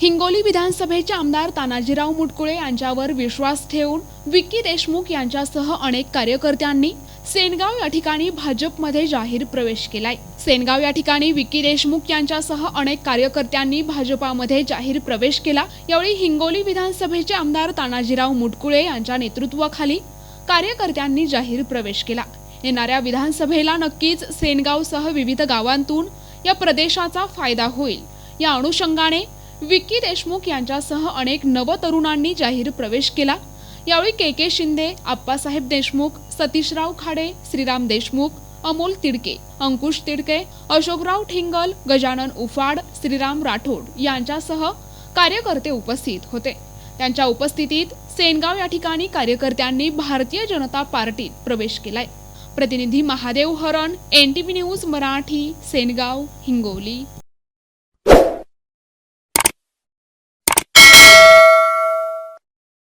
हिंगोली विधानसभेचे आमदार तानाजीराव मुटकुळे यांच्यावर विश्वास ठेवून विक्की देशमुख यांच्यासह अनेक कार्यकर्त्यांनी सेनगाव या ठिकाणी भाजपमध्ये जाहीर प्रवेश केलाय. सेनगाव या ठिकाणी विक्की देशमुख यांच्यासह अनेक कार्यकर्त्यांनी भाजपामध्ये जाहीर प्रवेश केला. यावेळी हिंगोली विधानसभेचे आमदार तानाजीराव मुटकुळे यांच्या नेतृत्वाखाली कार्यकर्त्यांनी जाहीर प्रवेश केला. येणाऱ्या विधानसभेला नक्कीच सेनगावसह विविध गावांतून या प्रदेशाचा फायदा होईल. या अनुषंगाने विक्की देशमुख यांच्यासह अनेक नवतरुणांनी जाहीर प्रवेश केला. यावेळी के के शिंदे आप्पासाहेब देशमुख सतीशराव खाडे श्रीराम देशमुख अमोल तिडके अंकुश तिडके अशोकराव ठिंगल गजानन उफाड श्रीराम राठोड यांच्यासह कार्यकर्ते उपस्थित होते. त्यांच्या उपस्थितीत सेनगाव या ठिकाणी कार्यकर्त्यांनी भारतीय जनता पार्टीत प्रवेश केलाय. प्रतिनिधी Mahadev Haran N T V news Marathi Sengaon Hingoli.